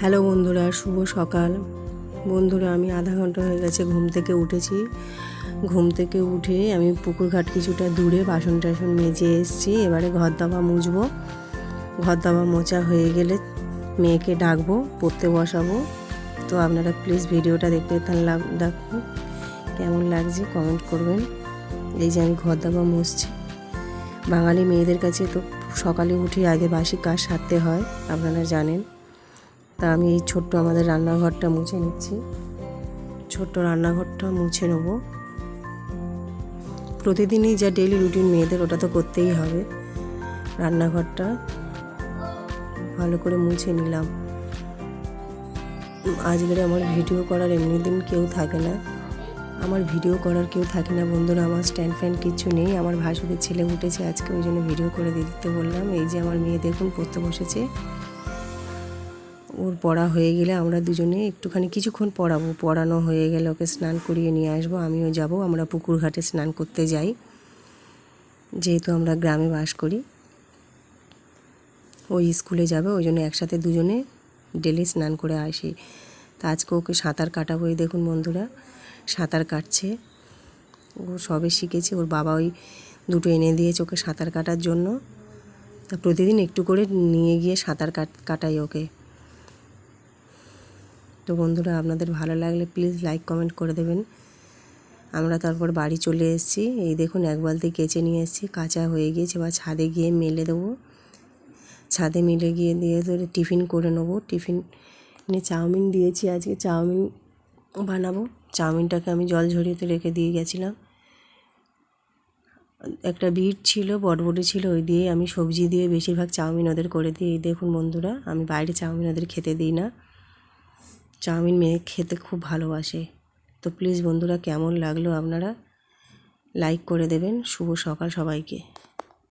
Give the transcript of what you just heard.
Hello বন্ধুরা, শুভ সকাল। বন্ধুরা, আমি আধা ঘণ্টা হয়ে গেছে ঘুম থেকে উঠেছি। ঘুম থেকে উঠে আমি পুকুর ঘাট কিছুটা দূরে বাসন টাসন মেজে এসেছি। এবারে ঘর দাবা মুছবো। ঘর দাবা মোচা হয়ে গেলে মেয়েকে ডাকবো, পড়তে বসাবো। তো আপনারা প্লিজ ভিডিওটা দেখতে লাগ- দেখুন কেমন লাগছে কমেন্ট করবেন। এই যে আমি ঘর দাবা মুছছি। বাঙালি মেয়েদের কাছে তো সকালে উঠে আগে বাসি কাজ সারতে হয়, আপনারা জানেন। তা আমি এই ছোট্ট আমাদের রান্নাঘরটা মুছে নিচ্ছি। ছোট্ট রান্নাঘরটা মুছে নেব। প্রতিদিনই যা ডেলি রুটিন মেয়েদের, ওটা তো করতেই হবে। রান্নাঘরটা ভালো করে মুছে নিলাম। আজকের আমার ভিডিও করার এমনি দিন কেউ থাকে না। আমার ভিডিও করার কেউ থাকে না বন্ধুরা, আমার স্ট্যান্ড ফ্যান কিছু নেই। আমার ভাসুরের ছেলে উঠেছে আজকে, ওই জন্য ভিডিও করে দিতে বললাম। এই যে আমার মেয়ে দেখুন, পড়তে বসেছে। ওর পড়া হয়ে গেলে আমরা দুজনে একটুখানি কিছুক্ষণ পড়াবো। পড়ানো হয়ে গেলে ওকে স্নান করিয়ে নিয়ে আসব, আমিও যাব, আমরা পুকুর ঘাটে স্নান করতে যাই। যেহেতু আমরা গ্রামে বাস করি ওই স্কুলে যাবে, ওই জন্য একসাথে দুজনে ডেলি স্নান করে আসি। তা আজকে ওকে সাঁতার কাটাবো এই দেখুন বন্ধুরা, সাঁতার কাটছে। ও সবে শিখেছে, ওর বাবা ওই দুটো এনে দিয়েছে ওকে সাঁতার কাটার জন্য। তা প্রতিদিন একটু করে নিয়ে গিয়ে সাঁতার কাট, কাটাই ওকে। তো বন্ধুরা, আপনাদের ভালো লাগলে প্লিজ লাইক কমেন্ট করে দেবেন। আমরা তারপর বাড়ি চলে এসেছি। এই দেখুন, এক বালতি কেচে নিয়ে এসেছি। কাঁচা হয়ে গিয়েছে। বা ছাদে গিয়ে মেলে দেবো। ছাদে মিলে গিয়ে দিয়ে ধরে টিফিন করে নেব। টিফিন নিয়ে চাউমিন দিয়েছি আজকে। চাউমিন বানাবো। চাউমিনটাকে আমি জল ঝরিয়েতে রেখে দিয়ে গেছিলাম। একটা বিট ছিল, বটবটি ছিল, ওই দিয়ে আমি সবজি দিয়ে বেশিরভাগ চাউমিন ওদের করে দিই। এই দেখুন বন্ধুরা, আমি বাইরে চাউমিন ওদের খেতে দিই না। চাউমিন মেয়ে খেতে খুব ভালোবাসে। তো প্লিজ বন্ধুরা, কেমন লাগল আপনারা? লাইক করে দেবেন। শুভ সকাল সবাইকে।